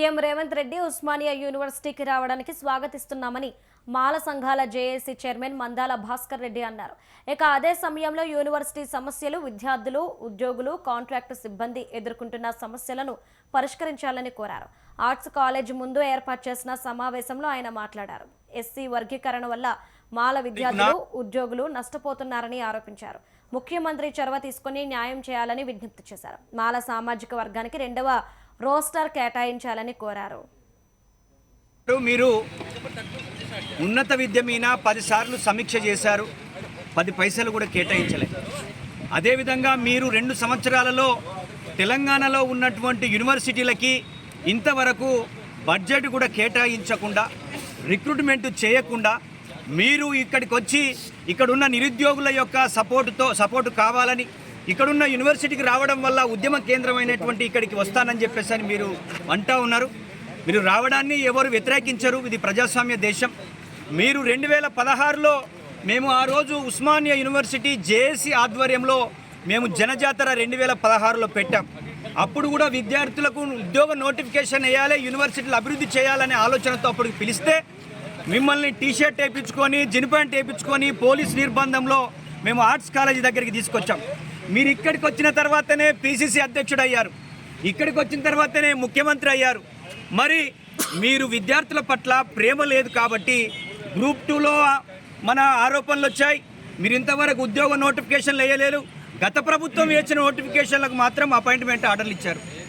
CM Revanth Reddy Osmania యూనివర్సిటీకి రావడానికి స్వాగతిస్తున్నామని మాల సంఘాల జేఏసీ చైర్మన్ మందాల భాస్కర్ రెడ్డి అన్నారు. ఇక అదే సమయంలో యూనివర్సిటీ సమస్యలు విద్యార్థులు ఉద్యోగులు కాంట్రాక్టు సిబ్బంది ఎదుర్కొంటున్న సమస్యలను పరిష్కరించాలని కోరారు. ఆర్ట్స్ కాలేజ్ ముందు ఏర్పాటు చేసిన సమావేశంలో ఆయన మాట్లాడారు. ఎస్సీ వర్గీకరణ వల్ల మాల విద్యార్థులు ఉద్యోగులు నష్టపోతున్నారని ఆరోపించారు. ముఖ్యమంత్రి చొరవ తీసుకుని న్యాయం చేయాలని విజ్ఞప్తి చేశారు. మాల సామాజిక వర్గానికి రెండవ రోస్టర్ కేటాయించాలని కోరారు. మీరు ఉన్నత విద్య మీద పదిసార్లు సమీక్ష చేశారు పది పైసలు కూడా కేటాయించలేదు. అదేవిధంగా మీరు రెండు సంవత్సరాలలో తెలంగాణలో ఉన్నటువంటి యూనివర్సిటీలకి ఇంతవరకు బడ్జెట్ కూడా కేటాయించకుండా రిక్రూట్మెంట్ చేయకుండా మీరు ఇక్కడికి వచ్చి ఇక్కడున్న నిరుద్యోగుల యొక్క సపోర్టుతో సపోర్టు కావాలని ఇక్కడున్న యూనివర్సిటీకి రావడం వల్ల ఉద్యమ కేంద్రమైనటువంటి ఇక్కడికి వస్తానని చెప్పేసి అని మీరు అంటా ఉన్నారు. మీరు రావడాన్ని ఎవరు వ్యతిరేకించరు. ఇది ప్రజాస్వామ్య దేశం. మీరు రెండు వేల పదహారులో మేము ఆ రోజు ఉస్మానియా యూనివర్సిటీ జేఏసీ ఆధ్వర్యంలో మేము జనజాతర రెండు వేల పదహారులో పెట్టాం. అప్పుడు కూడా విద్యార్థులకు ఉద్యోగ నోటిఫికేషన్ వేయాలి యూనివర్సిటీలు అభివృద్ధి చేయాలనే ఆలోచనతో అప్పుడు పిలిస్తే మిమ్మల్ని టీషర్ట్ వేయించుకొని జిన్ ప్యాంట్ వేయించుకొని పోలీస్ నిర్బంధంలో మేము ఆర్ట్స్ కాలేజీ దగ్గరికి తీసుకొచ్చాం. మీరు ఇక్కడికి వచ్చిన తర్వాతనే పిసిసి అధ్యక్షుడు అయ్యారు ఇక్కడికి వచ్చిన తర్వాతనే ముఖ్యమంత్రి అయ్యారు. మరి మీరు విద్యార్థుల పట్ల ప్రేమ లేదు కాబట్టి గ్రూప్ టూలో మన ఆరోపణలు వచ్చాయి. మీరు ఇంతవరకు ఉద్యోగ నోటిఫికేషన్లు వేయలేరు. గత ప్రభుత్వం వేసిన నోటిఫికేషన్లకు మాత్రం అపాయింట్మెంట్ ఆర్డర్లు ఇచ్చారు.